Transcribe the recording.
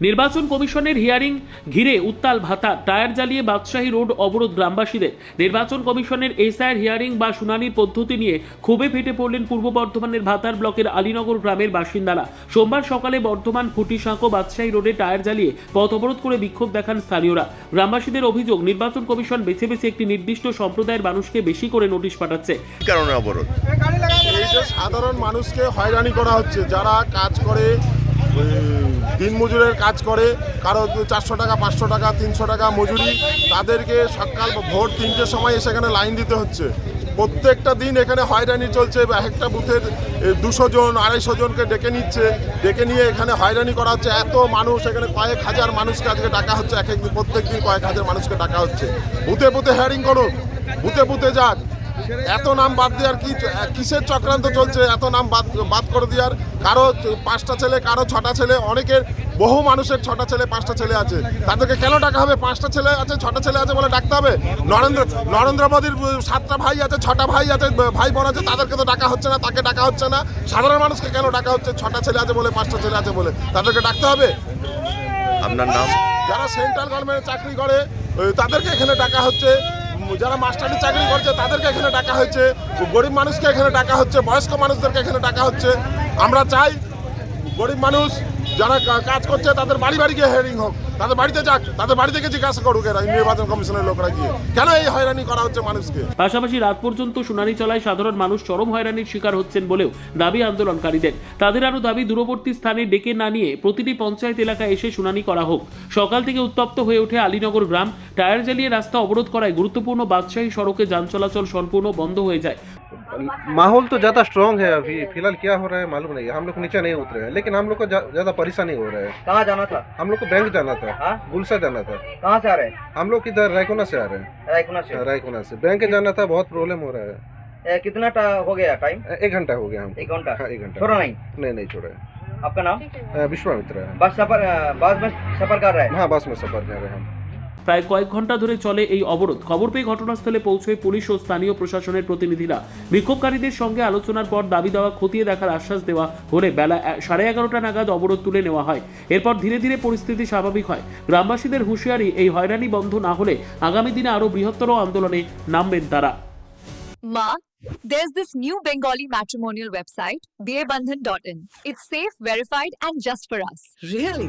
নির্বাচন কমিশনের হিয়ারিং ঘিরে উত্তাল ভাতা টায়ার জ্বালিয়ে বাদশাহী রোড অবরোধ গ্রামবাসীদের। নির্বাচন কমিশনের এসআইয়ের হিয়ারিং বা শুনানির পদ্ধতি নিয়ে ক্ষোভে ফেটে পড়লেন পূর্ব বর্ধমানের ভাতার ব্লকের আলীনগর গ্রামের বাসিন্দারা। সোমবার সকালে বর্ধমান ফুটিসাঁকো বাদশাহী রোডে টায়ার জ্বালিয়ে পথ অবরোধ করে বিক্ষোভ দেখান স্থানীয়রা। গ্রামবাসীদের অভিযোগ নির্বাচন কমিশন বেছে বেছে একটি নির্দিষ্ট সম্প্রদায়ের মানুষকে বেশি করে নোটিশ পাঠাচ্ছে। কারণে অবরোধ। সাধারণ মানুষকে হয়রানি করা হচ্ছে যারা কাজ করে দিনমজুরের কাজ করে। কারও চারশো টাকা, পাঁচশো টাকা, তিনশো টাকা মজুরি। তাদেরকে সকাল ভোর তিনটের সময় সেখানে লাইন দিতে হচ্ছে। প্রত্যেকটা দিন এখানে হয়রানি চলছে। এক একটা বুথের দুশো জন, আড়াইশো জনকে ডেকে নিচ্ছে। ডেকে নিয়ে এখানে হয়রানি করা হচ্ছে। এত মানুষ, এখানে কয়েক হাজার মানুষকে আজকে ডাকা হচ্ছে। এক একদিন প্রত্যেক দিন কয়েক হাজার মানুষকে ডাকা হচ্ছে। বুথে বুথে হ্যারিং করুন। বুথে বুথে যাক এত নাম বাদ দেওয়ার কি কিসের চক্রান্ত চলছে? এত নাম বাদ বাদ করে দেওয়ার কারও পাঁচটা ছেলে কারও ছটা ছেলে অনেকের বহু মানুষের ছটা ছেলে পাঁচটা ছেলে আছে। তাদেরকে কেন ডাকা হবে? পাঁচটা ছেলে আছে ছটা ছেলে আছে বলে ডাকতে হবে? নরেন্দ্র নরেন্দ্র মোদীর সাতটা ভাই আছে ছটা ভাই আছে ভাই বোন আছে তাদেরকে তো ডাকা হচ্ছে না তাকে ডাকা হচ্ছে না। সাধারণ মানুষকে কেন ডাকা হচ্ছে? ছটা ছেলে আছে বলে পাঁচটা ছেলে আছে বলে। তাদেরকে ডাকতে হবে? আপনার নাম? যারা সেন্ট্রাল গভর্নমেন্টে চাকরি করে তাদেরকে এখানে ডাকা হচ্ছে। যারা মাস্টারি চাকরি করছে, তাদেরকে এখানে ডাকা হচ্ছে গরিব মানুষকে এখানে ডাকা হচ্ছে, বয়স্ক মানুষদেরকে এখানে ডাকা হচ্ছে। আমরা চাই গরিব মানুষ যারা কাজ করছে, তাদের বাড়ি বাড়ি গিয়ে হেয়ারিং হোক। তাদের বাড়িতে যাক, তাদের বাড়ি থেকে জিজ্ঞাসা করুক এরা, নির্বাচন কমিশনের লোকরা গিয়ে। কেন এই হয়রানি করা হচ্ছে মানুষকে? পাশাপাশি রাত পর্যন্ত শুনানি চলায় সাধারণ মানুষ চরম হয়রানির শিকার হচ্ছেন বলেও দাবি আন্দোলনকারীদের। তাদের আরও দাবি, দূরবর্তী স্থানে ডেকে না নিয়ে প্রতিটি পঞ্চায়েত এলাকায় এসে শুনানি করা হোক। সকাল থেকে উত্তপ্ত হয়ে ওঠে আলীনগর গ্রাম। টায়ার জ্বালিয়ে রাস্তা অবরোধ করায় গুরুত্বপূর্ণ বাদশাহী সড়কে যান চলাচল সম্পূর্ণ বন্ধ হয়ে যায়। माहौल तो ज़्यादा स्ट्रांग है अभी। फ़िलहाल क्या हो रहा है मालूम नहीं। हम लोग नीचे नहीं उतरे हैं लेकिन हम लोग को ज़्यादा परेशानी हो रहा है। कहाँ जाना था? हम लोग को बैंक जाना था हाँ? गुलसा जाना था। कहाँ से आ रहे हैं? हम लोग इधर रायकोना से आ रहे हैं। रायकुना से? रायकोना से। बैंक जाना था बहुत प्रॉब्लम हो रहा है। ए, कितना हो गया टाइम एक घंटा हो गया हम। एक घंटा? हाँ एक घंटा। छोड़ा नहीं। नहीं नहीं छोड़ा। है आपका नाम? विश्वामित्र है। बस सफ़र बस में सफ़र कर रहे हैं? हाँ बस में सफ़र कर रहे हैं हम। প্রায় কয়েক ঘণ্টা ধরে চলে এই অবরোধ খবর পেয়ে ঘটনাস্থলে পৌঁছয় পুলিশ ও স্থানীয় প্রশাসনের প্রতিনিধিরা বিক্ষোভকারীদের সঙ্গে আলোচনার পর দাবি দেওয়া খতিয়ে দেখার আশ্বাস দেওয়া হলে বেলা সাড়ে এগারোটা নাগাদ অবরোধ তুলে নেওয়া হয় এরপর ধীরে ধীরে পরিস্থিতি স্বাভাবিক হয় গ্রামবাসীদের হুঁশিয়ারি এই হয়রানি বন্ধ না হলে আগামী দিনে আরও বৃহত্তর আন্দোলনে নামবেন তারা Ma, there's this new Bengali matrimonial website, dearbandhan.in. It's safe, verified, and just for us. Really?